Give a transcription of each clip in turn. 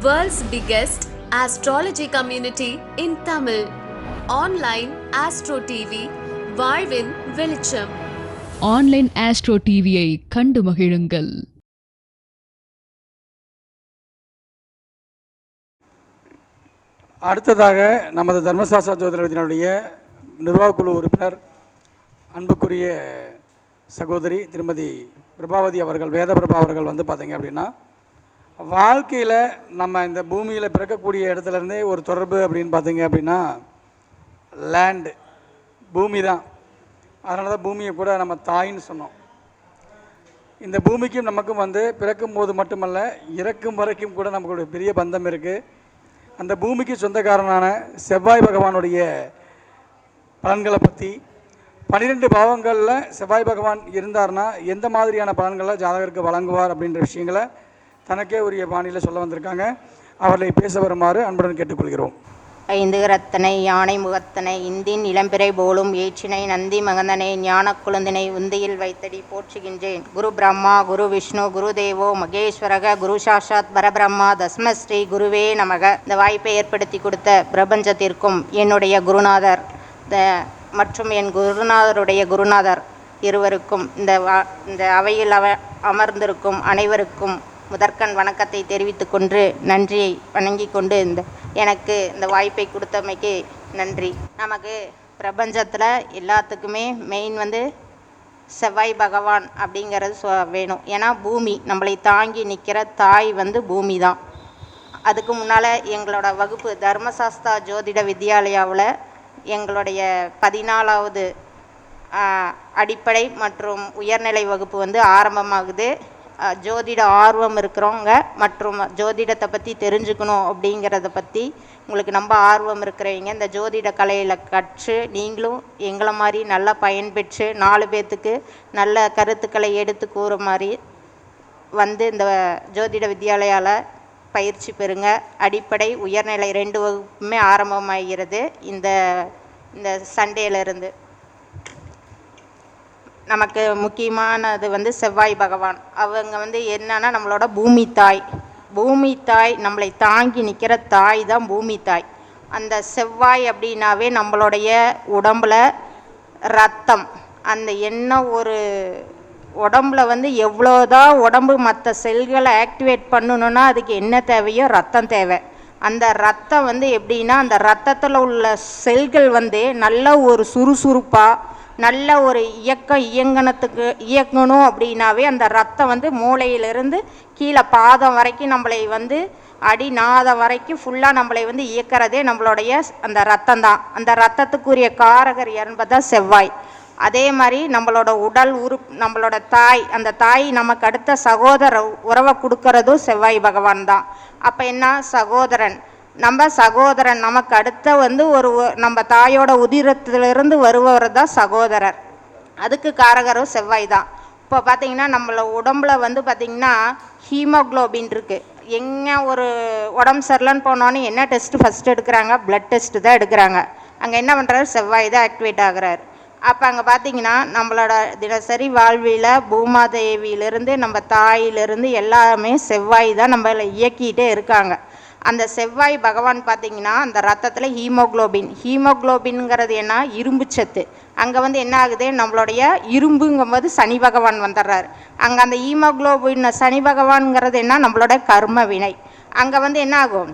World's biggest astrology community in Tamil. Online Astro TV, வாழ்வின் வெளிச்சம் online astro டிவியை கண்டு மகிழுங்கள் அடுத்ததாக நமது தர்மசாஸ்திர ஜோதிடத்தினுடைய நிர்வாகக்குழு உறுப்பினர் அன்புக்குரிய சகோதரி திருமதி பிரபாவதி அவர்கள் வேத பிரபா அவர்கள் வந்து பார்த்தீங்க அப்படின்னா வாழ்க்கையில் நம்ம இந்த பூமியில் பிறக்கக்கூடிய இடத்துலேருந்தே ஒரு தொடர்பு அப்படின்னு பார்த்தீங்க அப்படின்னா லேண்டு பூமி தான் அதனால தான் பூமியை கூட நம்ம தாயின்னு சொன்னோம். இந்த பூமிக்கும் நமக்கும் வந்து பிறக்கும் போது மட்டுமல்ல இறக்கும் வரைக்கும் கூட நமக்கு பெரிய பந்தம் இருக்குது அந்த பூமிக்கு சொந்தக்காரனான செவ்வாய் பகவானுடைய பலன்களை பற்றி பன்னிரெண்டு பாவங்களில் செவ்வாய் பகவான் இருந்தார்னா எந்த மாதிரியான பலன்களை ஜாதகருக்கு வழங்குவார் அப்படின்ற விஷயங்களை தனக்கே உரிய பாணியில் சொல்ல வந்திருக்காங்க. அவர்களை பேச வருமாறு அன்புடன் கேட்டுக்கொள்கிறோம். ஐந்து ரத்தனை யானை முகத்தனை இந்தின் இளம்பிறை போலும் ஏற்றினை நந்தி மகந்தனை ஞான குழந்தினை உந்தியில் வைத்தடி போற்றுகின்றேன். குரு பிரம்மா குரு விஷ்ணு குரு தேவோ மகேஸ்வரக குரு சாஷாத் பரபிரம்மா தஸ்மஸ்ரீ குருவே நமக. இந்த வாய்ப்பை ஏற்படுத்தி கொடுத்த பிரபஞ்சத்திற்கும் என்னுடைய குருநாதர் த- மற்றும் என் குருநாதருடைய குருநாதர் இருவருக்கும் இந்த வா இந்த அவையில் அவ அமர்ந்திருக்கும் அனைவருக்கும் முதற்கண் வணக்கத்தை தெரிவித்து கொண்டு நன்றியை வணங்கி கொண்டு இந்த எனக்கு இந்த வாய்ப்பை கொடுத்தமைக்கு நன்றி. நமக்கு பிரபஞ்சத்தில் எல்லாத்துக்குமே மெயின் வந்து செவ்வாய் பகவான் அப்படிங்கிறது சொ வேணும். ஏன்னா பூமி நம்மளை தாங்கி நிற்கிற தாய் வந்து பூமி தான் அதுக்கு முன்னால் எங்களோட வகுப்பு தர்மசாஸ்தா ஜோதிட வித்யாலயாவில் எங்களுடைய பதினாலாவது அடிப்படை மற்றும் உயர்நிலை வகுப்பு வந்து ஆரம்பமாகுது. ஜோதிட ஆர்வம் இருக்கிறவங்க மற்றும் ஜோதிடத்தை பற்றி தெரிஞ்சுக்கணும் அப்படிங்கிறத பற்றி உங்களுக்கு ரொம்ப ஆர்வம் இருக்கிறவங்க இந்த ஜோதிட கலையில் கற்று நீங்களும் எங்களை மாதிரி நல்லா பயன்பெற்று நாலு பேர்த்துக்கு நல்ல கருத்துக்களை எடுத்து கூற மாதிரி வந்து இந்த ஜோதிட வித்யாலயாவில் பயிற்சி பெறுங்க. அடிப்படை உயர்நிலை ரெண்டு வகுப்புமே ஆரம்பமாகிறது இந்த இந்த சண்டேலேருந்து. நமக்கு முக்கியமானது வந்து செவ்வாய் பகவான். அவங்க வந்து என்னன்னா நம்மளோட பூமி தாய். பூமி தாய் நம்மளை தாங்கி நிற்கிற தாய் தான் பூமி தாய். அந்த செவ்வாய் அப்படின்னாவே நம்மளுடைய உடம்புல ரத்தம். அந்த என்ன ஒரு உடம்புல வந்து எவ்வளோதான் உடம்பு மற்ற செல்களை ஆக்டிவேட் பண்ணணுன்னா அதுக்கு என்ன தேவையோ ரத்தம் தேவை. அந்த ரத்தம் வந்து எப்படின்னா அந்த ரத்தத்தில் உள்ள செல்கள் வந்து நல்ல ஒரு சுறுசுறுப்பாக நல்ல ஒரு இயக்கம் இயங்கனத்துக்கு இயக்கணும் அப்படின்னாவே அந்த ரத்தம் வந்து மூளையிலிருந்து கீழே பாதம் வரைக்கும் நம்மளை வந்து அடி நாதம் வரைக்கும் ஃபுல்லாக நம்மளை வந்து இயக்கிறதே நம்மளுடைய அந்த ரத்தம் தான் அந்த ரத்தத்துக்குரிய காரகர் என்பதா செவ்வாய். அதே மாதிரி நம்மளோட உடல் உறுப் நம்மளோட தாய் அந்த தாய் நமக்கு அடுத்த சகோதர உறவை கொடுக்கறதும் செவ்வாய் பகவான் தான் அப்போ என்ன? சகோதரன். நம்ம சகோதரன் நமக்கு அடுத்த வந்து ஒரு நம்ம தாயோட உதிரத்திலிருந்து வருபவர் தான் சகோதரர். அதுக்கு காரகரும் செவ்வாய் தான். இப்போ பார்த்தீங்கன்னா நம்மள உடம்புல வந்து பார்த்திங்கன்னா ஹீமோக்ளோபின் இருக்குது எங்கே ஒரு உடம்பு சரியில்லைன்னு போனோன்னே என்ன டெஸ்ட்டு ஃபஸ்ட்டு எடுக்கிறாங்க? ப்ளட் டெஸ்ட்டு தான் எடுக்கிறாங்க. அங்கே என்ன பண்ணுறாரு செவ்வாய் தான் ஆக்டிவேட் ஆகிறார். அப்போ அங்கே பார்த்தீங்கன்னா நம்மளோட தினசரி வாழ்வியில் பூமாதேவியிலிருந்து நம்ம தாயிலிருந்து எல்லாமே செவ்வாய் தான் நம்மளை இயக்கிட்டே இருக்காங்க. அந்த செவ்வாய் பகவான் பார்த்தீங்கன்னா அந்த ரத்தத்தில் ஹீமோக்ளோபின். ஹீமோக்ளோபின்ங்கிறது என்ன? இரும்பு சத்து. அங்கே வந்து என்ன ஆகுது? நம்மளுடைய இரும்புங்கும்போது சனி பகவான் வந்துடுறாரு. அங்கே அந்த ஹீமோக்ளோபின் சனி பகவான்ங்கிறது என்ன? நம்மளோட கர்ம வினை. அங்கே வந்து என்ன ஆகும்?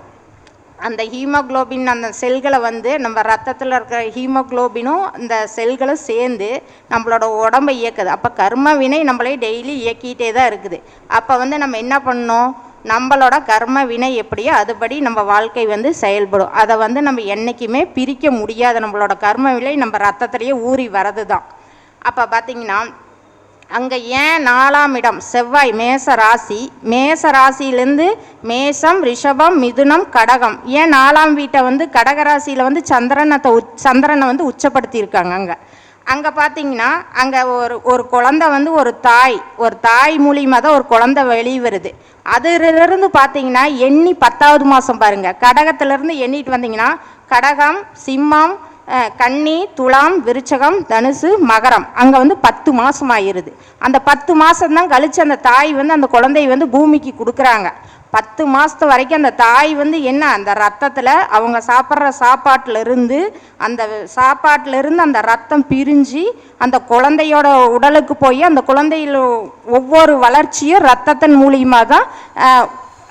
அந்த ஹீமோக்ளோபின் அந்த செல்களை வந்து நம்ம ரத்தத்தில் இருக்கிற ஹீமோக்ளோபினும் இந்த செல்களும் சேர்ந்து நம்மளோட உடம்பை இயக்குது. அப்போ கர்ம வினை நம்மளே டெய்லி இயக்கிட்டே தான் இருக்குது. அப்போ வந்து நம்ம என்ன பண்ணணும்? நம்மளோட கர்ம வினை எப்படியோ அதுபடி நம்ம வாழ்க்கை வந்து செயல்படும். அதை வந்து நம்ம என்றைக்குமே பிரிக்க முடியாது நம்மளோட கர்ம விலை நம்ம ரத்தத்திலேயே ஊறி வரது தான் அப்போ பார்த்தீங்கன்னா அங்கே ஏன் நாலாம் இடம் செவ்வாய் மேச ராசி? மேச ராசியிலேருந்து மேசம் ரிஷபம் மிதுனம் கடகம். ஏன் நாலாம் வீட்டை வந்து கடக ராசியில் வந்து சந்திரனத்தை உச் சந்திரனை வந்து உச்சப்படுத்தியிருக்காங்க அங்கே? அங்கே பார்த்தீங்கன்னா அங்கே ஒரு ஒரு குழந்தை வந்து ஒரு தாய் ஒரு தாய் மூலியமாக தான் ஒரு குழந்தை வெளியே வருது அதிலிருந்து பார்த்தீங்கன்னா எண்ணி பத்தாவது மாதம் பாருங்கள் கடகத்திலேருந்து எண்ணிட்டு வந்தீங்கன்னா கடகம் சிம்மம் கன்னி துலாம் விருச்சகம் தனுசு மகரம். அங்கே வந்து பத்து மாதம் ஆயிடுது அந்த பத்து மாதம்தான் கழித்து அந்த தாய் வந்து அந்த குழந்தைய வந்து பூமிக்கு கொடுக்குறாங்க. பத்து மாதத்து வரைக்கும் அந்த தாய் வந்து என்ன அந்த ரத்தத்தில் அவங்க சாப்பிட்ற சாப்பாட்டிலிருந்து அந்த சாப்பாட்டிலிருந்து அந்த ரத்தம் பிரிஞ்சு அந்த குழந்தையோட உடலுக்கு போய் அந்த குழந்தையில் ஒவ்வொரு வளர்ச்சியும் ரத்தத்தின் மூலியமாக தான்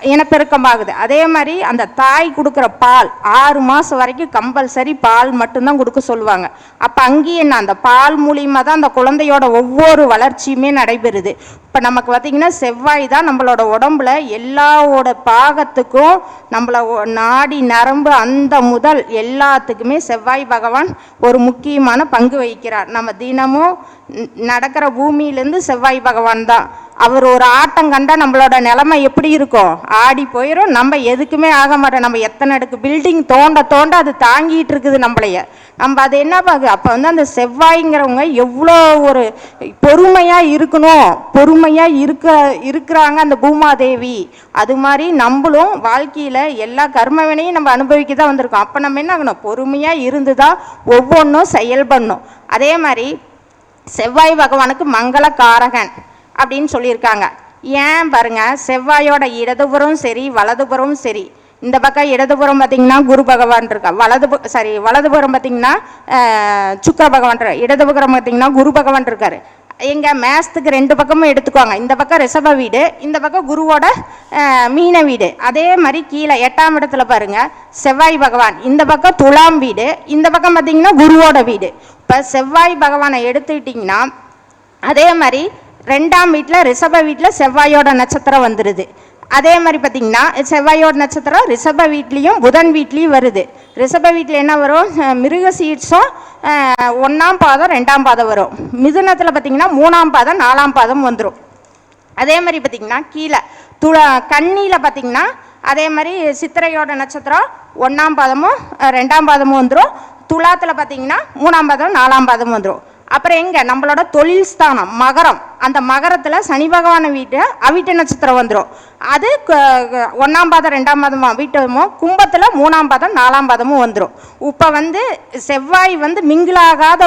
இனப்பெருக்கமாகுது. அதே மாதிரி அந்த தாய் கொடுக்குற பால் ஆறு மாதம் வரைக்கும் கம்பல்சரி பால் மட்டும்தான் கொடுக்க சொல்லுவாங்க. அப்போ அங்கேயும் என்ன அந்த பால் மூலியமாக தான் அந்த குழந்தையோட ஒவ்வொரு வளர்ச்சியுமே நடைபெறுது. இப்போ நமக்கு பார்த்திங்கன்னா செவ்வாய் தான் நம்மளோட உடம்புல எல்லாவோட பாகத்துக்கும் நம்மள ஒ- நாடி நரம்பு அந்த முதல் எல்லாத்துக்குமே செவ்வாய் பகவான் ஒரு முக்கியமான பங்கு வகிக்கிறார். நம்ம தினமும் நடக்கிற பூமியிலேருந்து செவ்வாய் பகவான் தான். அவர் ஒரு ஆட்டம் கண்டா நம்மளோட நிலைமை எப்படி இருக்கும்? ஆடி போயிடும் நம்ம எதுக்குமே ஆக மாட்டோம். நம்ம எத்தனை அடுக்கு பில்டிங் தோண்ட தோண்ட அது தாங்கிட்டு இருக்குது நம்மளைய. நம்ம அது என்ன பாகு அப்போ வந்து அந்த செவ்வாய்ங்கிறவங்க எவ்வளோ ஒரு பொறுமையாக இருக்கணும். பொறுமையாக இருக்க இருக்கிறாங்க அந்த பூமாதேவி. அது மாதிரி நம்மளும் வாழ்க்கையில் எல்லா கர்மவினையும் நம்ம அனுபவிக்க தான் வந்திருக்கோம். அப்போ நம்ம என்ன ஆகணும்? பொறுமையாக இருந்து தான் ஒவ்வொன்றும் செயல்படணும். அதே மாதிரி செவ்வாய் பகவானுக்கு மங்கள காரகன் அப்படின்னு சொல்லியிருக்காங்க. ஏன் பாருங்க செவ்வாயோட இடதுபுறம் சரி வலதுபுறம் சரி இந்த பக்கம் இடதுபுறம் பார்த்தீங்கன்னா குரு பகவான் இருக்கா? வலது சாரி வலதுபுறம் பார்த்தீங்கன்னா சுக்கர சுக்கிர பகவான் இருக்கா? இடதுபுறம் பார்த்தீங்கன்னா குரு பகவான் இருக்காரு. எங்கள் மேஸ்துக்கு ரெண்டு பக்கமும் எடுத்துக்குவாங்க. இந்த பக்கம் ரிஷப வீடு இந்த பக்கம் குருவோட மீன வீடு. அதே மாதிரி கீழே எட்டாம் இடத்துல பாருங்கள் செவ்வாய் பகவான். இந்த பக்கம் துலாம் வீடு இந்த பக்கம் பார்த்தீங்கன்னா குருவோட வீடு. இப்போ செவ்வாய் பகவானை எடுத்துக்கிட்டிங்கன்னா அதே மாதிரி ரெண்டாம் வீட்டில் ரிஷப வீட்டில் செவ்வாயோட நட்சத்திரம் வந்துடுது அதே மாதிரி பார்த்தீங்கன்னா செவ்வாயோட நட்சத்திரம் ரிஷப வீட்லேயும் புதன் வீட்லேயும் வருது. ரிஷப வீட்டில் என்ன வரும்? மிருக சீட்ஸும் ஒன்றாம் பாதம் ரெண்டாம் பாதம் வரும். மிதுனத்தில் பார்த்திங்கன்னா மூணாம் பாதம் நாலாம் பாதம் வந்துடும் அதே மாதிரி பார்த்தீங்கன்னா கீழே. துள கண்ணியில் பார்த்தீங்கன்னா அதே மாதிரி சித்திரையோட நட்சத்திரம் ஒன்றாம் பாதமும் ரெண்டாம் பாதமும் வந்துடும் துலாத்தில் பார்த்திங்கன்னா மூணாம் பாதம் நாலாம் பாதமும் வந்துடும் அப்புறம் எங்கே? நம்மளோட தொழில் ஸ்தானம் மகரம். அந்த மகரத்தில் சனி பகவான வீட்டு அவிட்ட நட்சத்திரம் வந்துடும் அது க- பாதம் ரெண்டாம் பாதமும் வீட்டமும் கும்பத்தில் மூணாம் பாதம் நாலாம் பாதமும் வந்துடும் இப்போ வந்து செவ்வாய் வந்து மிங்கிளாகாத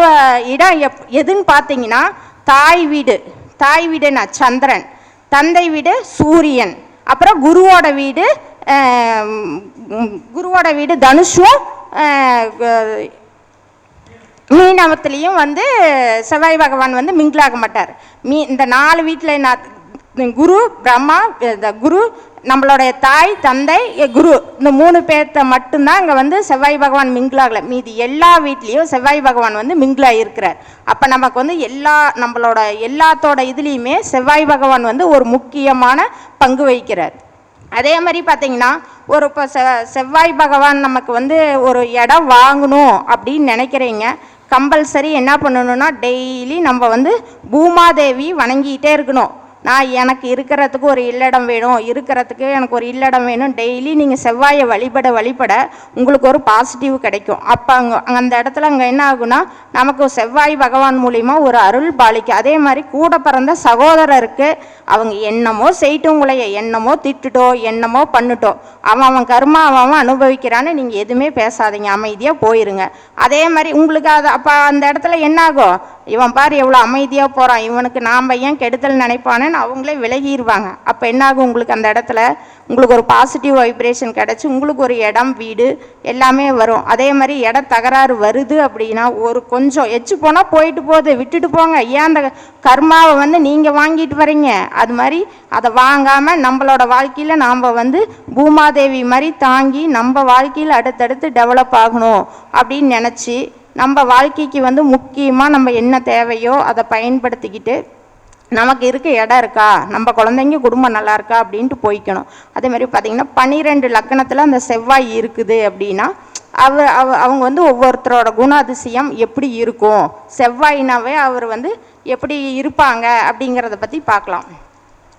இடம் எப் எதுன்னு பார்த்தீங்கன்னா தாய் வீடு. தாய் வீடுனா சந்திரன். தந்தை வீடு சூரியன். அப்புறம் குருவோட வீடு குருவோட வீடு தனுஷும் மீனவத்துலேயும் வந்து செவ்வாய் பகவான் வந்து மிங்கிளாக மாட்டார். மீ இந்த நாலு வீட்டில் நான் குரு பிரம்மா இந்த குரு நம்மளுடைய தாய் தந்தை குரு இந்த மூணு பேர்த்த மட்டும்தான் இங்கே வந்து செவ்வாய் பகவான் மிங்கிளாகல. மீதி எல்லா வீட்லேயும் செவ்வாய் பகவான் வந்து மிங்கிளாக இருக்கிறார். அப்போ நமக்கு வந்து எல்லா நம்மளோட எல்லாத்தோட இதுலேயுமே செவ்வாய் பகவான் வந்து ஒரு முக்கியமான பங்கு வகிக்கிறார். அதே மாதிரி பார்த்தீங்கன்னா ஒரு இப்போ செ செவ்வாய் பகவான் நமக்கு வந்து ஒரு இடம் வாங்கணும் அப்படின்னு நினைக்கிறீங்க கம்பல்சரி என்ன பண்ணணும்னா டெய்லி நம்ம வந்து பூமாதேவி வணங்கிட்டே இருக்கணும். நான் எனக்கு இருக்கிறதுக்கு ஒரு இல்லடம் வேணும் இருக்கிறதுக்கு எனக்கு ஒரு இல்லடம் வேணும். டெய்லி நீங்கள் செவ்வாயை வழிபட வழிபட உங்களுக்கு ஒரு பாசிட்டிவ் கிடைக்கும். அப்போ அங்கே அந்த இடத்துல அங்கே என்ன ஆகுனா நமக்கு செவ்வாய் பகவான் மூலிமா ஒரு அருள் பாலிக்கும். அதே மாதிரி கூட பிறந்த சகோதரருக்கு அவங்க என்னமோ செய்யட்டும் உங்களைய என்னமோ திட்டுட்டோ என்னமோ பண்ணிட்டோ அவன் அவன் கர்மா அவன் அவன் அனுபவிக்கிறான்னு நீங்கள் எதுவுமே பேசாதீங்க. அமைதியாக போயிருங்க. அதே மாதிரி உங்களுக்கு அது அப்போ அந்த இடத்துல என்ன ஆகும்? இவன் பாரு எவ்வளோ அமைதியாக போகிறான் இவனுக்கு நாம் ஏன் கெடுதல் நினைப்பானேன்னு அவங்களே விலகிடுவாங்க அப்போ என்ன ஆகும் உங்களுக்கு அந்த இடத்துல? உங்களுக்கு ஒரு பாசிட்டிவ் வைப்ரேஷன் கிடச்சி உங்களுக்கு ஒரு இடம் வீடு எல்லாமே வரும். அதே மாதிரி இட தகராறு வருது அப்படின்னா ஒரு கொஞ்சம் எச்சு போனால் போயிட்டு போகுது. விட்டுட்டு போங்க. ஏன் அந்த கர்மாவை வந்து நீங்கள் வாங்கிட்டு வரீங்க அது மாதிரி அதை வாங்காமல் நம்மளோட வாழ்க்கையில் நாம் வந்து பூமாதேவி மாதிரி தாங்கி நம்ம வாழ்க்கையில் அடுத்தடுத்து டெவலப் ஆகணும் அப்படின்னு நினச்சி நம்ம வாழ்க்கைக்கு வந்து முக்கியமாக நம்ம என்ன தேவையோ அதை பயன்படுத்திக்கிட்டு நமக்கு இருக்க இடம் இருக்கா? நம்ம குழந்தைங்க குடும்பம் நல்லா இருக்கா? அப்படின்ட்டு போய்க்கணும். அதே மாதிரி பார்த்திங்கன்னா பன்னிரெண்டு லக்கணத்தில் அந்த செவ்வாய் இருக்குது அப்படின்னா அவ அவ அவங்க வந்து ஒவ்வொருத்தரோட குணாதிசயம் எப்படி இருக்கும்? செவ்வாயினாவே அவர் வந்து எப்படி இருப்பாங்க அப்படிங்கிறத பற்றி பார்க்கலாம்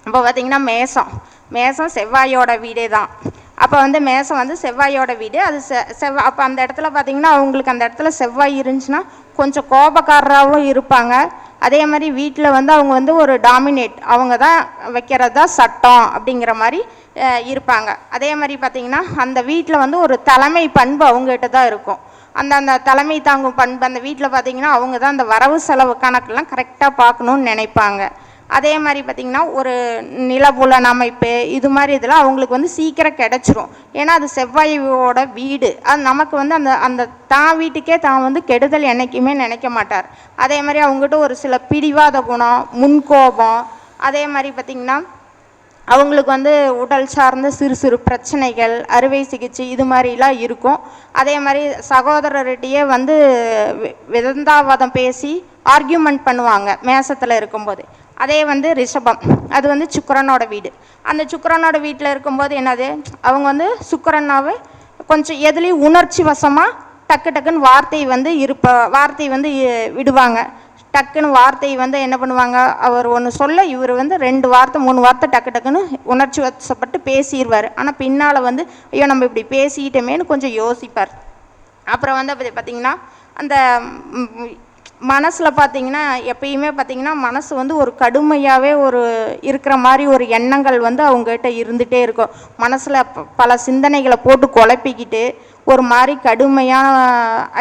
இப்போ பார்த்தீங்கன்னா மேசம். மேசம் செவ்வாயோட வீடே தான் அப்போ வந்து மேசம் வந்து செவ்வாயோட வீடு. அது செ செவ்வாய் அப்போ அந்த இடத்துல பார்த்தீங்கன்னா அவங்களுக்கு அந்த இடத்துல செவ்வாய் இருந்துச்சுன்னா கொஞ்சம் கோபக்காரராகவும் இருப்பாங்க. அதே மாதிரி வீட்டில் வந்து அவங்க வந்து ஒரு டாமினேட் அவங்க தான் வைக்கிறது தான் சட்டம் அப்படிங்கிற மாதிரி இருப்பாங்க. அதே மாதிரி பார்த்தீங்கன்னா அந்த வீட்டில் வந்து ஒரு தலைமை பண்பு அவங்ககிட்ட தான் இருக்கும். அந்த அந்த தலைமை தாங்கும் பண்பு அந்த வீட்டில் பார்த்தீங்கன்னா அவங்க தான் அந்த வரவு செலவு கணக்கெல்லாம் கரெக்டாக பார்க்கணுன்னு நினைப்பாங்க. அதே மாதிரி பார்த்திங்கன்னா ஒரு நிலபுலன் அமைப்பு இது மாதிரி இதெல்லாம் அவங்களுக்கு வந்து சீக்கிரம் கிடச்சிரும். ஏன்னா அது செவ்வாயோட வீடு. அது நமக்கு வந்து அந்த அந்த தான் வீட்டுக்கே தான் வந்து கெடுதல் என்றைக்குமே நினைக்க மாட்டார். அதே மாதிரி அவங்ககிட்ட ஒரு சில பிடிவாத குணம் முன்கோபம் அதே மாதிரி பார்த்திங்கன்னா அவங்களுக்கு வந்து உடல் சார்ந்த சிறு சிறு பிரச்சனைகள் அறுவை சிகிச்சை இது மாதிரிலாம் இருக்கும். அதே மாதிரி சகோதரர்கிட்டயே வந்து வி- விதந்தாவாதம் பேசி ஆர்கியூமெண்ட் பண்ணுவாங்க மேசத்தில் இருக்கும்போது. அதே வந்து ரிஷபம். அது வந்து சுக்கரனோட வீடு. அந்த சுக்கரனோட வீட்டில் இருக்கும்போது என்னது? அவங்க வந்து சுக்கரனாவே கொஞ்சம் எதுலேயும் உணர்ச்சி வசமாக டக்கு டக்குன்னு வார்த்தை வந்து இருப்ப வார்த்தை வந்து விடுவாங்க. டக்குன்னு வார்த்தை வந்து என்ன பண்ணுவாங்க? அவர் ஒன்று சொல்ல இவர் வந்து ரெண்டு வார்த்தை மூணு வார்த்தை டக்கு டக்குன்னு உணர்ச்சி வசப்பட்டு பேசிடுவார் ஆனால் பின்னால் வந்து ஐயோ நம்ம இப்படி பேசிக்கிட்டோமேன்னு கொஞ்சம் யோசிப்பார். அப்புறம் வந்து அப்படி பார்த்தீங்கன்னா அந்த மனசில் பார்த்தீங்கன்னா எப்பயுமே பார்த்தீங்கன்னா மனசு வந்து ஒரு கடுமையாகவே ஒரு இருக்கிற மாதிரி ஒரு எண்ணங்கள் வந்து அவங்ககிட்ட இருந்துகிட்டே இருக்கும். மனசில் பல சிந்தனைகளை போட்டு குழப்பிக்கிட்டு ஒரு மாதிரி கடுமையாக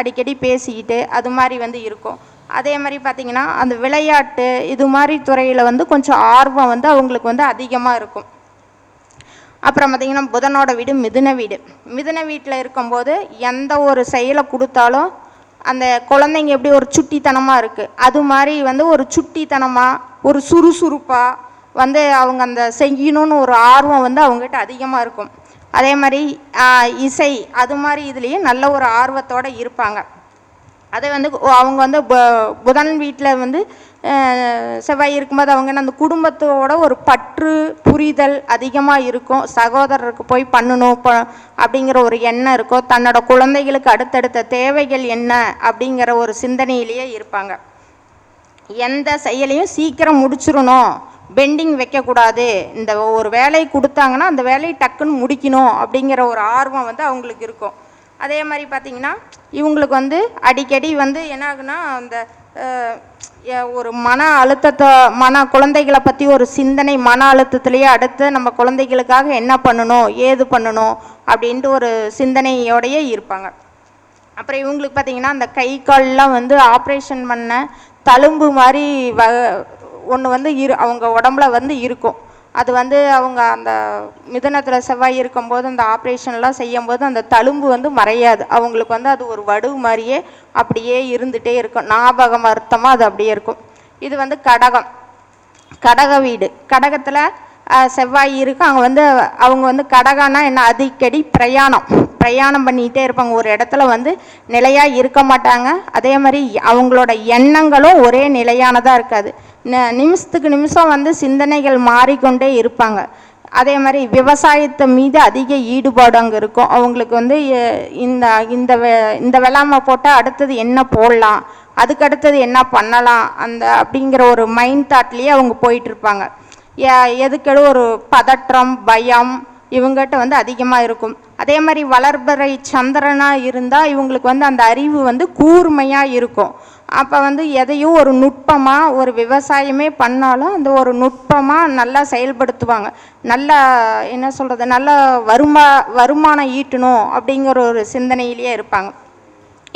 அடிக்கடி பேசிக்கிட்டு அது மாதிரி வந்து இருக்கும். அதே மாதிரி பார்த்தீங்கன்னா அந்த விளையாட்டு இது மாதிரி துறையில் வந்து கொஞ்சம் ஆர்வம் வந்து அவங்களுக்கு வந்து அதிகமாக இருக்கும். அப்புறம் பார்த்தீங்கன்னா புதனோட வீடு மிதுன வீடு. மிதுன வீட்டில் இருக்கும்போது எந்த ஒரு செயலை கொடுத்தாலும் அந்த குழந்தைங்க எப்படி ஒரு சுட்டித்தனமாக இருக்குது அது மாதிரி வந்து ஒரு சுட்டித்தனமாக ஒரு சுறுசுறுப்பாக வந்து அவங்க அந்த செய்யணும்னு ஒரு ஆர்வம் வந்து அவங்ககிட்ட அதிகமாக இருக்கும். அதே மாதிரி இசை அது மாதிரி இதுலேயும் நல்ல ஒரு ஆர்வத்தோடு இருப்பாங்க. அதை வந்து அவங்க வந்து பு- புதன் வீட்டில் வந்து செவ்வாய் இருக்கும்போது அவங்க அந்த குடும்பத்தோட ஒரு பற்று புரிதல் அதிகமாக இருக்கும். சகோதரருக்கு போய் பண்ணணும் ப அப்படிங்கிற ஒரு எண்ணம் இருக்கும். தன்னோட குழந்தைகளுக்கு அடுத்தடுத்த தேவைகள் என்ன அப்படிங்கிற ஒரு சிந்தனையிலேயே இருப்பாங்க. எந்த செயலையும் சீக்கிரம் முடிச்சிடணும். பெண்டிங் வைக்கக்கூடாது. இந்த ஒரு வேலையை கொடுத்தாங்கன்னா அந்த வேலையை டக்குன்னு முடிக்கணும் அப்படிங்கிற ஒரு ஆர்வம் வந்து அவங்களுக்கு இருக்கும். அதே மாதிரி பார்த்தீங்கன்னா இவங்களுக்கு வந்து அடிக்கடி வந்து என்ன ஆகுனா அந்த ஒரு மன அழுத்தத்தை மன குழந்தைகளை பற்றி ஒரு சிந்தனை மன அழுத்தத்திலேயே அடுத்து நம்ம குழந்தைகளுக்காக என்ன பண்ணணும் ஏது பண்ணணும் அப்படின்ட்டு ஒரு சிந்தனையோடையே இருப்பாங்க. அப்புறம் இவங்களுக்கு பார்த்தீங்கன்னா அந்த கை கால்லாம் வந்து ஆப்ரேஷன் பண்ண தழும்பு மாதிரி வ ஒன்று வந்து இரு அவங்க உடம்புல வந்து இருக்கும். அது வந்து அவங்க அந்த மிதனத்தில் செவ்வாய் இருக்கும்போது அந்த ஆப்ரேஷன்லாம் செய்யும்போது அந்த தழும்பு வந்து மறையாது. அவங்களுக்கு வந்து அது ஒரு வடு மாதிரியே அப்படியே இருந்துகிட்டே இருக்கும். ஞாபகம் அர்த்தமாக அது அப்படியே இருக்கும். இது வந்து கடகம். கடக வீடு. கடகத்தில் செவ்வாய் இருக்கு. அங்கே வந்து அவங்க வந்து கடகம்னா என்ன? அடிக்கடி பிரயாணம். பிரயாணம் பண்ணிகிட்டே இருப்பாங்க. ஒரு இடத்துல வந்து நிலையாக இருக்க மாட்டாங்க. அதே மாதிரி அவங்களோட எண்ணங்களும் ஒரே நிலையானதாக இருக்காது. நிமிஷத்துக்கு நிமிஷம் வந்து சிந்தனைகள் மாறிக்கொண்டே இருப்பாங்க. அதே மாதிரி விவசாயத்தை மீது அதிக ஈடுபாடு அங்கே இருக்கும். அவங்களுக்கு வந்து இந்த இந்த வெ- இந்த வெள்ளாமை போட்டால் அடுத்தது என்ன போடலாம்? அதுக்கு அடுத்தது என்ன பண்ணலாம்? அந்த அப்படிங்கிற ஒரு மைண்ட் தாட்லேயே அவங்க போயிட்டுருப்பாங்க எதுக்கெடு ஒரு பதற்றம் பயம் இவங்ககிட்ட வந்து அதிகமாக இருக்கும். அதே மாதிரி வளர்பறை சந்திரனாக இருந்தால் இவங்களுக்கு வந்து அந்த அறிவு வந்து கூர்மையாக இருக்கும். அப்போ வந்து எதையும் ஒரு நுட்பமாக ஒரு விவசாயமே பண்ணாலும் அந்த ஒரு நுட்பமாக நல்லா செயல்படுத்துவாங்க. நல்லா என்ன சொல்கிறது நல்ல வருமா வருமானம் ஈட்டணும் அப்படிங்கிற ஒரு சிந்தனையிலேயே இருப்பாங்க.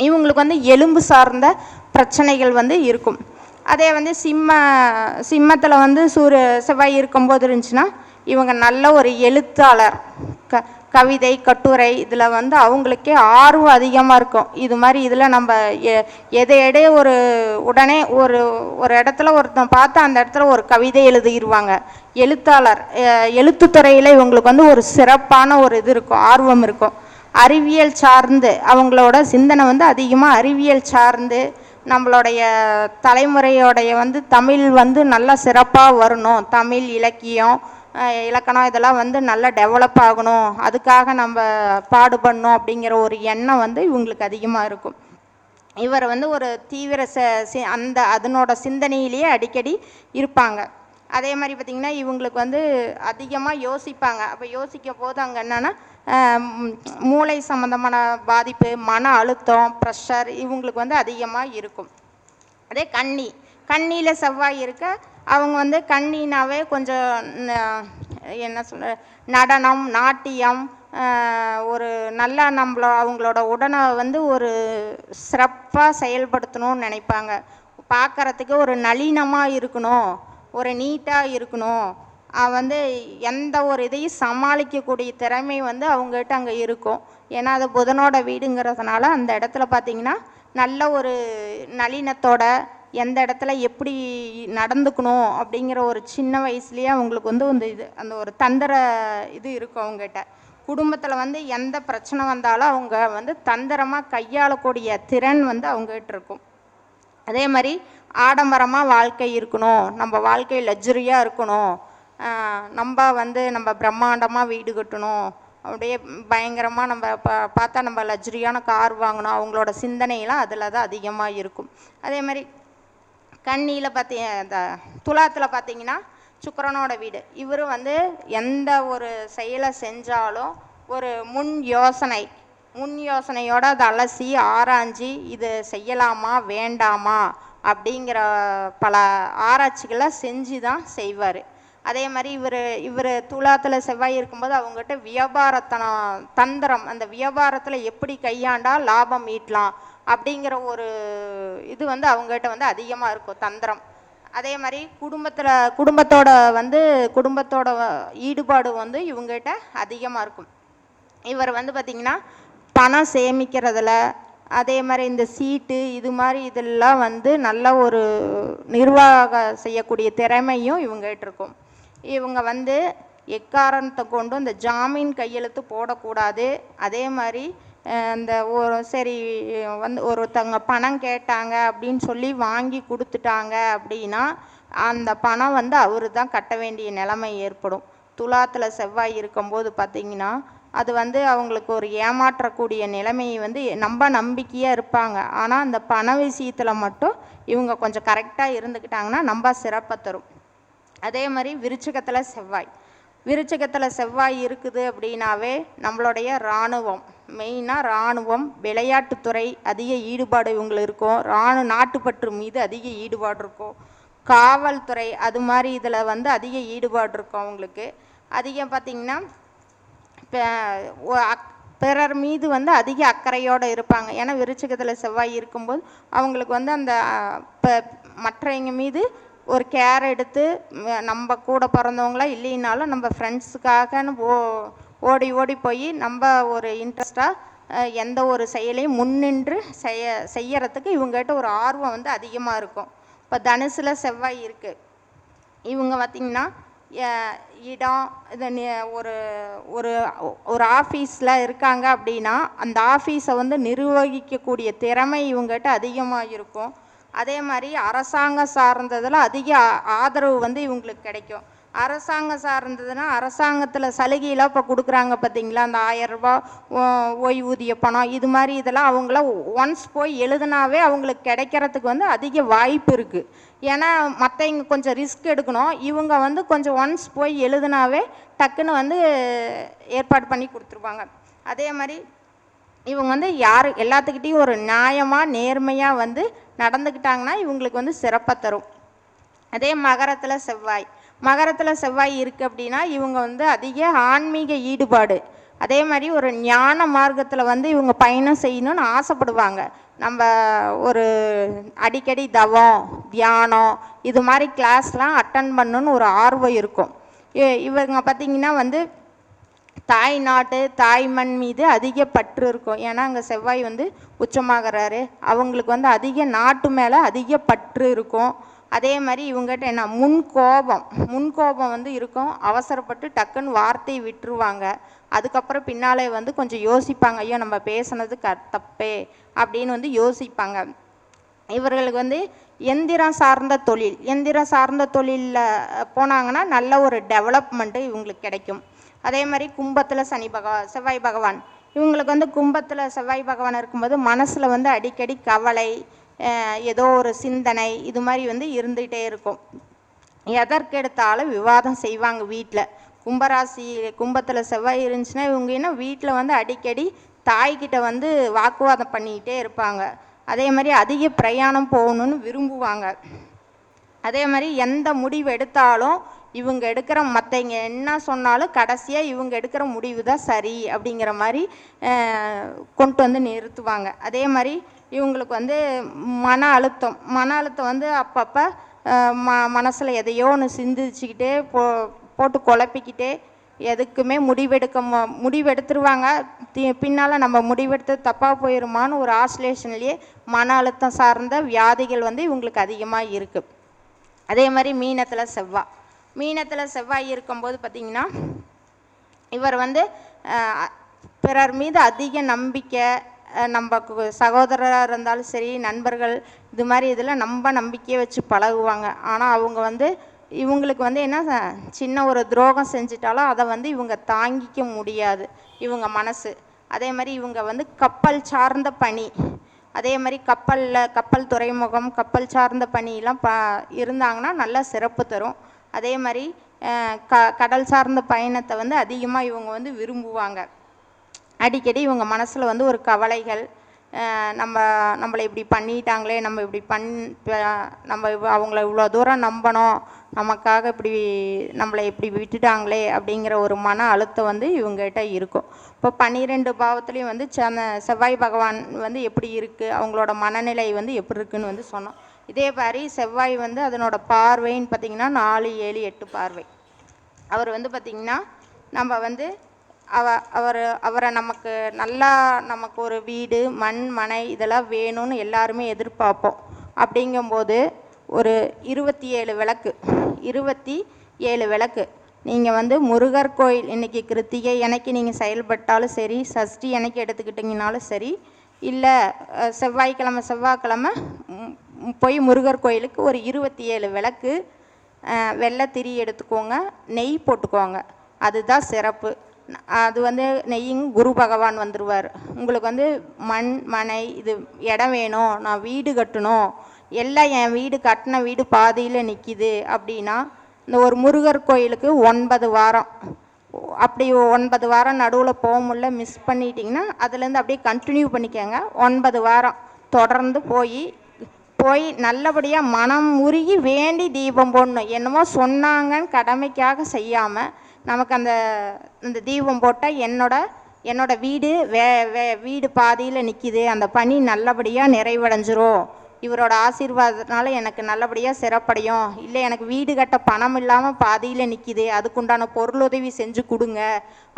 இவங்களுக்கு வந்து எலும்பு சார்ந்த பிரச்சனைகள் வந்து இருக்கும். அதே வந்து சிம்ம சிம்மத்தில் வந்து சூரிய செவ்வாய் இருக்கும்போது இருந்துச்சுன்னா இவங்க நல்ல ஒரு எழுத்தாளர். க கவிதை கட்டுரை இதில் வந்து அவங்களுக்கே ஆர்வம் அதிகமாக இருக்கும். இது மாதிரி இதில் நம்ம எ- எதை எடை ஒரு உடனே ஒரு ஒரு இடத்துல ஒருத்தன் பார்த்து அந்த இடத்துல ஒரு கவிதை எழுதிடுவாங்க எழுத்தாளர் எழுத்துத்துறையில் இவங்களுக்கு வந்து ஒரு சிறப்பான ஒரு இது இருக்கும் ஆர்வம் இருக்கும். அறிவியல் சார்ந்து அவங்களோட சிந்தனை வந்து அதிகமாக அறிவியல் சார்ந்து நம்மளுடைய தலைமுறையோடைய வந்து தமிழ் வந்து நல்லா சிறப்பாக வரணும். தமிழ் இலக்கியம் இலக்கணம் இதெல்லாம் வந்து நல்லா டெவலப் ஆகணும். அதுக்காக நம்ம பாடுபடணும் அப்படிங்கிற ஒரு எண்ணம் வந்து இவங்களுக்கு அதிகமாக இருக்கும். இவர் வந்து ஒரு தீவிர ச சி- அந்த அதனோட சிந்தனையிலேயே அடிக்கடி இருப்பாங்க. அதே மாதிரி பார்த்திங்கன்னா இவங்களுக்கு வந்து அதிகமாக யோசிப்பாங்க. அப்போ யோசிக்க போது அங்கே என்னென்னா மூளை சம்மந்தமான பாதிப்பு மன அழுத்தம் ப்ரெஷர் இவங்களுக்கு வந்து அதிகமாக இருக்கும். அதே கன்னி கண்ணியில் செவ்வாய் இருக்க அவங்க வந்து கண்ணினாவே கொஞ்சம் என்ன சொல்ல நடனம் நாட்டியம் ஒரு நல்லா நம்மள அவங்களோட உடனை வந்து ஒரு சிறப்பாக செயல்படுத்தணும்னு நினைப்பாங்க. பார்க்குறதுக்கு ஒரு நளினமாக இருக்கணும் ஒரு நீட்டாக இருக்கணும். வந்து எந்த ஒரு இதையும் சமாளிக்கக்கூடிய திறமை வந்து அவங்ககிட்ட அங்கே இருக்கும். ஏன்னா அது புதனோட வீடுங்கிறதுனால அந்த இடத்துல பார்த்தீங்கன்னா நல்ல ஒரு நளினத்தோட எந்த இடத்துல எப்படி நடந்துக்கணும் அப்படிங்கிற ஒரு சின்ன வயசுலேயே அவங்களுக்கு வந்து அந்த இது அந்த ஒரு தந்திர இது இருக்கும் அவங்ககிட்ட. குடும்பத்தில் வந்து எந்த பிரச்சனை வந்தாலும் அவங்க வந்து தந்திரமாக கையாளக்கூடிய திறன் வந்து அவங்ககிட்ட இருக்கும். அதே மாதிரி ஆடம்பரமாக வாழ்க்கை இருக்கணும் நம்ம வாழ்க்கை லக்ஸுரியாக இருக்கணும். நம்ம வந்து நம்ம பிரம்மாண்டமாக வீடு கட்டணும். அப்படியே பயங்கரமாக நம்ம பா பார்த்தா நம்ம லக்ஸுரியான கார் வாங்கணும். அவங்களோட சிந்தனையெல்லாம் அதில் தான் அதிகமாக இருக்கும். அதே மாதிரி கன்னியில் பார்த்தி இந்த துலாத்தில் பார்த்தீங்கன்னா சுக்கரனோட வீடு. இவர் வந்து எந்த ஒரு செயலை செஞ்சாலும் ஒரு முன் யோசனை முன் யோசனையோட அதை அலசி ஆராய்ஞ்சி இது செய்யலாமா வேண்டாமா அப்படிங்கிற பல ஆராய்ச்சிகளை செஞ்சு தான் செய்வார். அதே மாதிரி இவர் இவர் துலாத்தில் செவ்வாய் இருக்கும்போது அவங்ககிட்ட வியாபாரத்தனம் தந்திரம் அந்த வியாபாரத்தில் எப்படி கையாண்டால் லாபம் ஈட்டலாம் அப்படிங்கிற ஒரு இது வந்து அவங்ககிட்ட வந்து அதிகமாக இருக்கும் தந்திரம். அதே மாதிரி குடும்பத்தில் குடும்பத்தோட வந்து குடும்பத்தோட ஈடுபாடு வந்து இவங்ககிட்ட அதிகமாக இருக்கும். இவர் வந்து பார்த்திங்கன்னா பணம் சேமிக்கிறதுல அதே மாதிரி இந்த சீட்டு இது மாதிரி இதெல்லாம் வந்து நல்ல ஒரு நிர்வாக செய்யக்கூடிய திறமையும் இவங்ககிட்ட இருக்கும். இவங்க வந்து எக்காரணத்தை கொண்டும் இந்த ஜாமீன் கையெழுத்து போடக்கூடாது. அதே மாதிரி அந்த இந்த ஒரு சரி வந்து ஒருத்தவங்க பணம் கேட்டாங்க அப்படின்னு சொல்லி வாங்கி கொடுத்துட்டாங்க அப்படின்னா அந்த பணம் வந்து அவரு தான் கட்ட வேண்டிய நிலைமை ஏற்படும். துலாத்தில் செவ்வாய் இருக்கும்போது பார்த்தீங்கன்னா அது வந்து அவங்களுக்கு ஒரு ஏமாற்றக்கூடிய நிலைமையை வந்து நம்ம நம்பிக்கையாக இருப்பாங்க. ஆனால் அந்த பண விஷயத்தில் மட்டும் இவங்க கொஞ்சம் கரெக்டாக இருந்துக்கிட்டாங்கன்னா நம்ம சிறப்பை தரும். அதே மாதிரி விருச்சிகத்தில் செவ்வாய். விருச்சகத்தில் செவ்வாய் இருக்குது அப்படின்னாவே நம்மளுடைய இராணுவம். மெயினாக இராணுவம் விளையாட்டுத்துறை அதிக ஈடுபாடு இவங்களுக்கு இருக்கும். இராணு நாட்டுப்பற்று மீது அதிக ஈடுபாடு இருக்கும். காவல்துறை அது மாதிரி இதில் வந்து அதிக ஈடுபாடு இருக்கும் அவங்களுக்கு. அதிகம் பார்த்திங்கன்னா இப்போ அக்- பிறர் மீது வந்து அதிக அக்கறையோடு இருப்பாங்க. ஏன்னா விருச்சகத்தில் செவ்வாய் இருக்கும்போது அவங்களுக்கு வந்து அந்த இப்போ மற்றவங்க மீது ஒரு கேர் எடுத்து நம்ம கூட பிறந்தவங்களா இல்லைனாலும் நம்ம ஃப்ரெண்ட்ஸுக்காகன்னு ஓ ஓடி ஓடி போய் நம்ம ஒரு இன்ட்ரெஸ்டாக எந்த ஒரு செயலையும் முன்னின்று செய்ய செய்யறதுக்கு இவங்ககிட்ட ஒரு ஆர்வம் வந்து அதிகமாக இருக்கும். இப்போ தனுசில் செவ்வாய் இருக்குது இவங்க பார்த்திங்கன்னா இடம் இது நி- ஒரு ஒரு ஒரு ஆஃபீஸில் இருக்காங்க அப்படின்னா அந்த ஆஃபீஸை வந்து நிர்வகிக்கக்கூடிய திறமை இவங்ககிட்ட அதிகமாக இருக்கும். அதே மாதிரி அரசாங்கம் சார்ந்ததில் அதிக ஆதரவு வந்து இவங்களுக்கு கிடைக்கும். அரசாங்கம் சார்ந்ததுன்னா அரசாங்கத்தில் சலுகையெல்லாம் இப்போ கொடுக்குறாங்க பார்த்தீங்களா அந்த ஆயரரூபா ஓய்வூதிய பணம் இது மாதிரி இதெல்லாம் அவங்கள ஒன்ஸ் போய் எழுதுனாவே அவங்களுக்கு கிடைக்கிறதுக்கு வந்து அதிக வாய்ப்பு இருக்குது ஏன்னா மற்றவங்க கொஞ்சம் ரிஸ்க் எடுக்கணும். இவங்க வந்து கொஞ்சம் ஒன்ஸ் போய் எழுதுனாவே டக்குன்னு வந்து ஏற்பாடு பண்ணி கொடுத்துருவாங்க. அதே மாதிரி இவங்க வந்து யார் எல்லாத்துக்கிட்டேயும் ஒரு நியாயமாக நேர்மையாக வந்து நடந்துக்கிட்டாங்கன்னா இவங்களுக்கு வந்து சிறப்பாக தரும். அதே மகரத்தில் செவ்வாய். மகரத்தில் செவ்வாய் இருக்குது அப்படின்னா இவங்க வந்து அதிக ஆன்மீக ஈடுபாடு. அதே மாதிரி ஒரு ஞான மார்க்கத்தில் வந்து இவங்க பயணம் செய்யணும்னு ஆசைப்படுவாங்க. நம்ம ஒரு அடிக்கடி தவம் தியானம் இது மாதிரி கிளாஸ்லாம் அட்டன் பண்ணணும்னு ஒரு ஆர்வம் இருக்கும். இ- இவங்க பார்த்திங்கன்னா வந்து தாய் நாட்டு தாய் மண் மீது அதிக பற்று இருக்கும். ஏன்னா அங்கே செவ்வாய் வந்து உச்சமாகறாரு. அவங்களுக்கு வந்து அதிக நாட்டு மேலே அதிக பற்று இருக்கும். அதே மாதிரி இவங்ககிட்ட என்ன முன் கோபம். முன் கோபம் வந்து இருக்கும். அவசரப்பட்டு டக்குன்னு வார்த்தை விட்டுருவாங்க. அதுக்கப்புறம் பின்னாலே வந்து கொஞ்சம் யோசிப்பாங்க. ஐயோ நம்ம பேசுனது க தப்பே அப்படின்னு வந்து யோசிப்பாங்க. இவர்களுக்கு வந்து எந்திரம் சார்ந்த தொழில். எந்திரம் சார்ந்த தொழிலில் போனாங்கன்னா நல்ல ஒரு டெவலப்மெண்ட்டு இவங்களுக்கு கிடைக்கும். அதே மாதிரி கும்பத்தில் சனி பகவான் செவ்வாய் பகவான். இவங்களுக்கு வந்து கும்பத்தில் செவ்வாய் பகவான் இருக்கும்போது மனசில் வந்து அடிக்கடி கவலை ஏதோ ஒரு சிந்தனை இது மாதிரி வந்து இருந்துகிட்டே இருக்கும். எதற்கெடுத்தாலும் விவாதம் செய்வாங்க வீட்டில் கும்பராசி கும்பத்தில் செவ்வாய் இருந்துச்சுன்னா இவங்க என்ன வீட்டில் வந்து அடிக்கடி தாய்கிட்ட வந்து வாக்குவாதம் பண்ணிக்கிட்டே இருப்பாங்க. அதே மாதிரி அதிக பிரயாணம் போகணுன்னு விரும்புவாங்க. அதே மாதிரி எந்த முடிவு எடுத்தாலும் இவங்க எடுக்கிற மற்றவங்க என்ன சொன்னாலும் கடைசியாக இவங்க எடுக்கிற முடிவு தான் சரி அப்படிங்கிற மாதிரி கொண்டு வந்து நிறுத்துவாங்க. அதே மாதிரி இவங்களுக்கு வந்து மன அழுத்தம். மன அழுத்தம் வந்து அப்பப்போ ம மனசில் எதையோ ஒன்று சிந்திச்சுக்கிட்டே போ போட்டு குழப்பிக்கிட்டே எதுக்குமே முடிவெடுக்க முடிவெடுத்துருவாங்க. தி- பின்னால் நம்ம முடிவெடுத்து தப்பாக போயிருமான்னு ஒரு ஆஸ்லேஷன்லேயே மன அழுத்தம் சார்ந்த வியாதிகள் வந்து இவங்களுக்கு அதிகமாக இருக்குது அதே மாதிரி மீனத்தில் செவ்வாய் மீனத்தில் செவ்வாய் இருக்கும்போது பார்த்திங்கன்னா இவர் வந்து பிறர் மீது அதிக நம்பிக்கை நம்ம சகோதரராக இருந்தாலும் சரி நண்பர்கள் இது மாதிரி இதில் நம்ம நம்பிக்கையை வச்சு பழகுவாங்க. ஆனால் அவங்க வந்து இவங்களுக்கு வந்து என்ன ச- சின்ன ஒரு துரோகம் செஞ்சிட்டாலும் அதை வந்து இவங்க தாங்கிக்க முடியாது இவங்க மனசு. அதே மாதிரி இவங்க வந்து கப்பல் சார்ந்த பணி. அதே மாதிரி கப்பலில் கப்பல் துறைமுகம் கப்பல் சார்ந்த பணியெல்லாம் ப இருந்தாங்கன்னா நல்லா சிறப்பு தரும். அதே மாதிரி க கடல் சார்ந்த பயணத்தை வந்து அதிகமாக இவங்க வந்து விரும்புவாங்க. அடிக்கடி இவங்க மனசில் வந்து ஒரு கவலைகள் நம்ம நம்மளை இப்படி பண்ணிட்டாங்களே நம்ம இப்படி பண் நம்ம அவங்கள இவ்வளோ தூரம் நம்பணும் நமக்காக இப்படி நம்மளை இப்படி விட்டுட்டாங்களே அப்படிங்கிற ஒரு மன அழுத்தம் வந்து இவங்ககிட்ட இருக்கும். இப்போ பன்னிரெண்டு பாவத்துலேயும் வந்து செவ்வாய் பகவான் வந்து எப்படி இருக்குது அவங்களோட மனநிலை வந்து எப்படி இருக்குன்னு வந்து சொன்னோம். இதே மாதிரி செவ்வாய் வந்து அதனோட பார்வைன்னு பார்த்திங்கன்னா நாலு ஏழு எட்டு பார்வை. அவர் வந்து பார்த்திங்கன்னா நம்ம வந்து அவ அவர் அவரை நமக்கு நல்லா நமக்கு ஒரு வீடு மண் மனை இதெல்லாம் வேணும்னு எல்லாருமே எதிர்பார்ப்போம். அப்படிங்கும்போது ஒரு இருபத்தி ஏழு விளக்கு இருபத்தி ஏழு விளக்கு. நீங்கள் வந்து முருகர் கோயில் இன்னைக்கு கிருத்திகை எனக்கு நீங்கள் செயல்பட்டாலும் சரி சஷ்டி எனக்கு எடுத்துக்கிட்டிங்கனாலும் சரி இல்லை செவ்வாய்க்கிழமை செவ்வாய்க்கிழமை போய் முருகர் கோயிலுக்கு ஒரு இருபத்தி ஏழு விளக்கு வெள்ளை திரி எடுத்துக்கோங்க நெய் போட்டுக்கோங்க. அதுதான் சிறப்பு. அது வந்து நெய்யும் குரு பகவான் வந்துடுவார் உங்களுக்கு வந்து மண் மனை இது இடம் வேணும் நான் வீடு கட்டணும் எல்லாம் என் வீடு கட்டின வீடு பாதியில் நிற்கிது அப்படின்னா இந்த ஒரு முருகர் கோயிலுக்கு ஒன்பது வாரம். அப்படி ஒன்பது வாரம் நடுவில் போக முடியல மிஸ் பண்ணிட்டீங்கன்னா அதுலேருந்து அப்படியே கண்டினியூ பண்ணிக்கோங்க. ஒன்பது வாரம் தொடர்ந்து போய் போய் நல்லபடியாக மனம் உருகி வேண்டி தீபம் போடணும். என்னமோ சொன்னாங்கன்னு கடமைக்காக செய்யாமல் நமக்கு அந்த அந்த தீபம் போட்டால் என்னோட என்னோட வீடு வே வே வீடு பாதியில் நிற்கிது அந்த பணி நல்லபடியாக நிறைவடைஞ்சிரும். இவரோட ஆசீர்வாதத்தினால எனக்கு நல்லபடியாக சிறப்படையும். இல்லை எனக்கு வீடு கட்ட பணம் இல்லாமல் பாதியில் நிற்கிது அதுக்குண்டான பொருளுதவி செஞ்சு கொடுங்க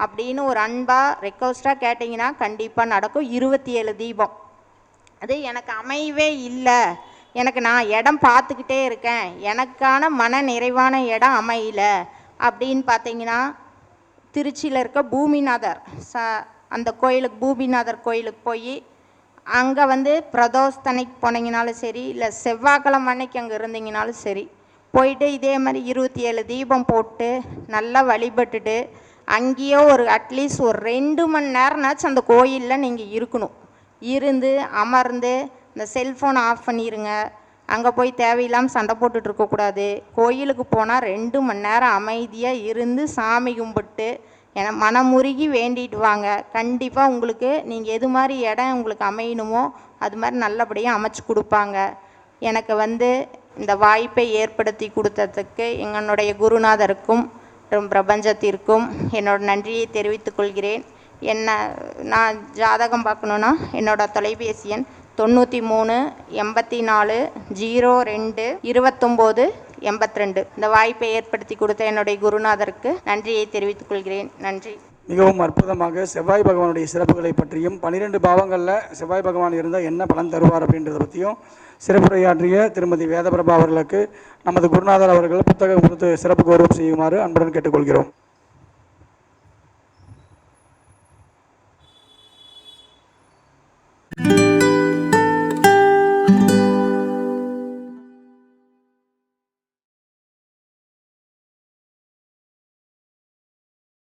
அப்படின்னு ஒரு அன்பாக ரெக்வஸ்ட்டாக கேட்டிங்கன்னா கண்டிப்பாக நடக்கும். இருபத்தி ஏழு தீபம். அது எனக்கு அமையவே இல்லை. எனக்கு நான் இடம் பார்த்துக்கிட்டே இருக்கேன். எனக்கான மன நிறைவான இடம் அமையல. அப்படின்னு பார்த்தீங்கன்னா திருச்சியில் இருக்க பூமிநாதர் ச அந்த கோயிலுக்கு பூமிநாதர் கோயிலுக்கு போய் அங்கே வந்து பிரதோஷத்தனைக்கு போனீங்கனாலும் சரி இல்லை செவ்வாய்க்கிழமை அன்னைக்கு அங்கே இருந்தீங்கனாலும் சரி போயிட்டு இதே மாதிரி இருபத்தி ஏழு தீபம் போட்டு நல்லா வழிபட்டுட்டு அங்கேயோ ஒரு அட்லீஸ்ட் ஒரு ரெண்டு மணி நேரம்னாச்சும் அந்த கோயிலில் நீங்கள் இருக்கணும். இருந்து அமர்ந்து இந்த செல்ஃபோனை ஆஃப் பண்ணிடுங்க அங்கே போய் தேவையில்லாமல் சண்டை போட்டுட்டு இருக்கக்கூடாது கோயிலுக்கு போனால் ரெண்டு மணி நேரம் அமைதியாக இருந்து சாமி கும்பிட்டு என மனமுருகி வேண்டிட்டு வாங்க. கண்டிப்பாக உங்களுக்கு நீங்கள் எது மாதிரி இடம் உங்களுக்கு அமையணுமோ அது மாதிரி நல்லபடியாக அமைச்சு கொடுப்பாங்க. எனக்கு வந்து இந்த வாய்ப்பை ஏற்படுத்தி கொடுத்ததுக்கு எங்களுடைய குருநாதருக்கும் மற்றும் பிரபஞ்சத்திற்கும் என்னோட நன்றியை தெரிவித்துக் கொள்கிறேன். என்ன நான் ஜாதகம் பார்க்கணுன்னா என்னோட தொலைபேசி எண் தொண்ணூற்றி மூணு எண்பத்தி நாலு ஜீரோ ரெண்டு இருபத்தொம்போது எண்பத்தி ரெண்டு இந்த வாய்ப்பை ஏற்படுத்தி கொடுத்த என்னுடைய குருநாதருக்கு நன்றியை தெரிவித்துக் கொள்கிறேன். நன்றி. மிகவும் அற்புதமாக செவ்வாய் பகவானுடைய சிறப்புகளை பற்றியும் பன்னிரெண்டு பாவங்களில் செவ்வாய் பகவான் இருந்தால் என்ன பலன் தருவார் அப்படின்றத பற்றியும் சிறப்புரையாற்றிய திருமதி வேதபிரபா அவர்களுக்கு நமது குருநாதர் அவர்கள் புத்தகம் கொடுத்து சிறப்பு கௌரவம் செய்யுமாறு அன்புடன் கேட்டுக்கொள்கிறோம்.